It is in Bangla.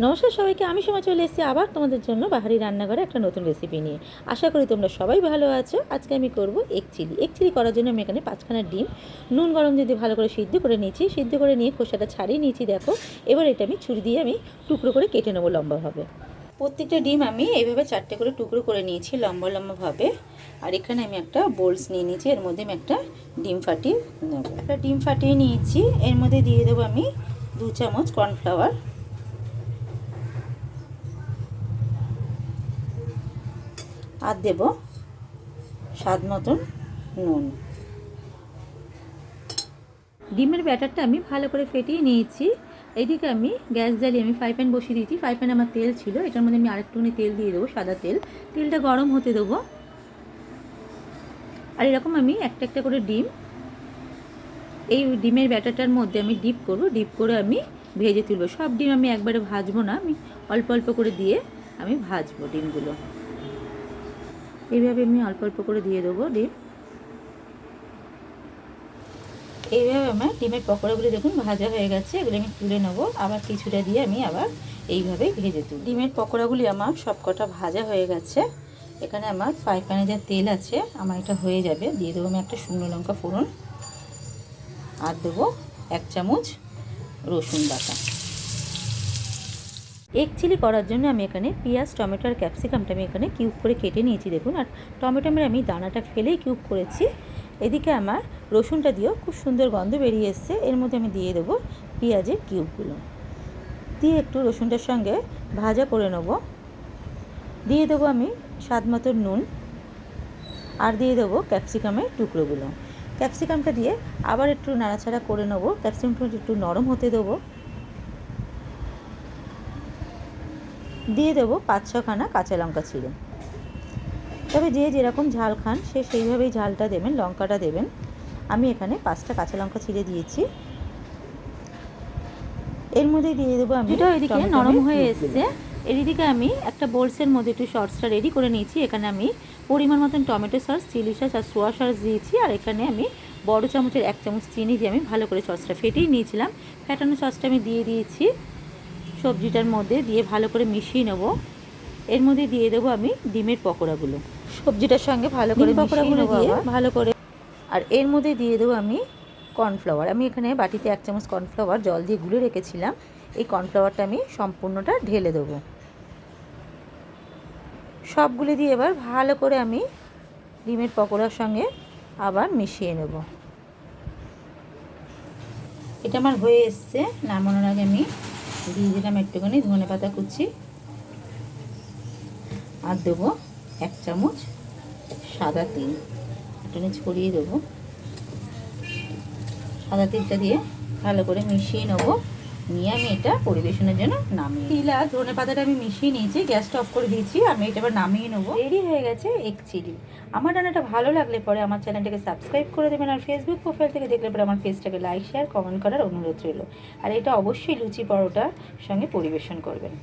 নমস্কার সবাইকে, আমি সময় চলে এসেছি আবার তোমাদের জন্য বাহারি রান্নাঘরে একটা নতুন রেসিপি নিয়ে। আশা করি তোমরা সবাই ভালো আছো। আজকে আমি করব এক চিলি এক চিলি করার জন্য আমি এখানে পাঁচখানা ডিম, নুন গরম দিয়ে ভালো করে সিদ্ধ করে নিয়েছি, সিদ্ধ করে নিয়ে খোসাটা ছাড়িয়ে নিয়েছি, দেখো। এবার এটা আমি ছুরি দিয়ে আমি টুকরো করে কেটে নেব লম্বাভাবে। প্রত্যেকটা ডিম আমি এইভাবে চারটে করে টুকরো করে নিয়েছি লম্বা লম্বাভাবে। আর এখানে আমি একটা বোলস নিয়ে নিয়েছি, এর মধ্যে আমি একটা ডিম ফাটিয়ে নেব। একটা ডিম ফাটিয়ে নিয়েছি, এর মধ্যে দিয়ে দেবো আমি দু চামচ কর্নফ্লাওয়ার আর দেব স্বাদ মতন নুন। ডিমের ব্যাটারটা আমি ভালো করে ফেটিয়ে নিয়েছি। এইদিকে আমি গ্যাস জ্বালিয়ে আমি ফ্রাই প্যান বসিয়ে দিয়েছি। ফ্রাই প্যানে আমার তেল ছিল। এটার মধ্যে আমি আরেকটুখানি তেল দিয়ে দেবো, সাদা তেল। তেলটা গরম হতে দেবো। আর এরকম আমি একটা একটা করে ডিম, এই ডিমের ব্যাটারটার মধ্যে আমি ডিপ করব। ডিপ করে আমি ভেজে তুলবো। সব ডিম আমি একবারে ভাজবো না। আমি অল্প অল্প করে দিয়ে আমি ভাজবো ডিমগুলো। এইভাবে আমি অল্প অল্প করে দিয়ে দেবো ডিম। এইভাবে আমার ডিমের পকোড়াগুলি দেখুন ভাজা হয়ে গেছে, এগুলো আমি তুলে নেব। আবার কিছুটা দিয়ে আমি আবার এইভাবেই ভেজে তুলি ডিমের পকোড়াগুলি আমার সবকটা ভাজা হয়ে গেছে। এখানে আমার ফ্রাই প্যানে যা তেল আছে, আমার এটা হয়ে যাবে। দিয়ে দেবো আমি একটা শুকনো লঙ্কা ফোড়ন। আর দেবো এক চামচ রসুন বাটা। এগ চিলি করার জন্য আমি এখানে পেঁয়াজ, টমেটো আর ক্যাপসিকামটা আমি এখানে কিউব করে কেটে নিয়েছি, দেখুন। আর টমেটোমের আমি দানাটা ফেলেই কিউব করেছি। এদিকে আমার রসুনটা দিয়েও খুব সুন্দর গন্ধ বেরিয়ে এসছে। এর মধ্যে আমি দিয়ে দেবো পেঁয়াজের কিউবগুলো। দিয়ে একটু রসুনটার সঙ্গে ভাজা করে নেব। দিয়ে দেবো আমি স্বাদ মতো নুন। আর দিয়ে দেবো ক্যাপসিকামের টুকরোগুলো। ক্যাপসিকামটা দিয়ে আবার একটু নাড়াচাড়া করে নেব। ক্যাপসিকামটা একটু নরম হতে দেবো। দিয়ে দেবো পাঁচ ছখানা কাঁচা লঙ্কা ছিঁড়ে। তবে যে যেরকম ঝাল খান সে সেইভাবেই ঝালটা দেবেন লঙ্কাটা দেবেন। আমি এখানে পাঁচটা কাঁচা লঙ্কা ছিঁড়ে দিয়েছি। এর মধ্যে দিয়ে দেবো আমি এটা এদিকে নরম হয়ে এসছে। এদিকে আমি একটা বোলসের মধ্যে একটু সসটা রেডি করে নিয়েছি। এখানে আমি পরিমাণ মতন টমেটো সস চিলি সস আর সোয়া সস দিয়েছি। আর এখানে আমি বড় চামচের এক চামচ চিনি দিয়ে আমি ভালো করে সসটা ফেটিয়ে নিয়েছিলাম। ফেটানো সসটা আমি দিয়ে দিয়েছি। সবজিটার মধ্যে দিয়ে ভালো করে মিশিয়ে নেব। এর মধ্যে দিয়ে দেবো আমি ডিমের পকোড়াগুলো। সবজিটার সঙ্গে ভালো করে পকোড়াগুলো দিয়ে ভালো করে আর এর মধ্যে দিয়ে দেবো আমি কর্নফ্লাওয়ার। আমি এখানে বাটিতে এক চামচ কর্নফ্লাওয়ার জল দিয়ে গুলে রেখেছিলাম। এই কর্নফ্লাওয়ারটা আমি সম্পূর্ণটা ঢেলে দেবো। সবগুলি দিয়ে এবার ভালো করে আমি ডিমের পকোড়ার সঙ্গে আবার মিশিয়ে নেব। এটা আমার হয়ে এসছে। নামানোর আগে আমি দিয়ে দিলাম একটুখানি ধনে পাতা কুচি আর দেবো এক চামচ সাদা তিল। একটুখানি ছড়িয়ে দেবো। সাদা তিলটা দিয়ে ভালো করে মিশিয়ে নেব। নিয়ে আমি এটা পরিবেশনের জন্য নামিয়ে তিল আর ধনে পাতাটা আমি মিশিয়ে নিয়েছি গ্যাসটা অফ করে দিয়েছি আমি এটা এবার নামিয়ে নেব। রেডি হয়ে গেছে এক চিলি। আমার রান্নাটা ভালো লাগলে পরে আমার চ্যানেলটাকে সাবস্ক্রাইব করে দেবেন আর ফেসবুক প্রোফাইল থেকে দেখলে পরে আমার ফেসটাকে লাইক শেয়ার কমেন্ট করার অনুরোধ রইল। আর এটা অবশ্যই লুচি পরোটার সঙ্গে পরিবেশন করবেন।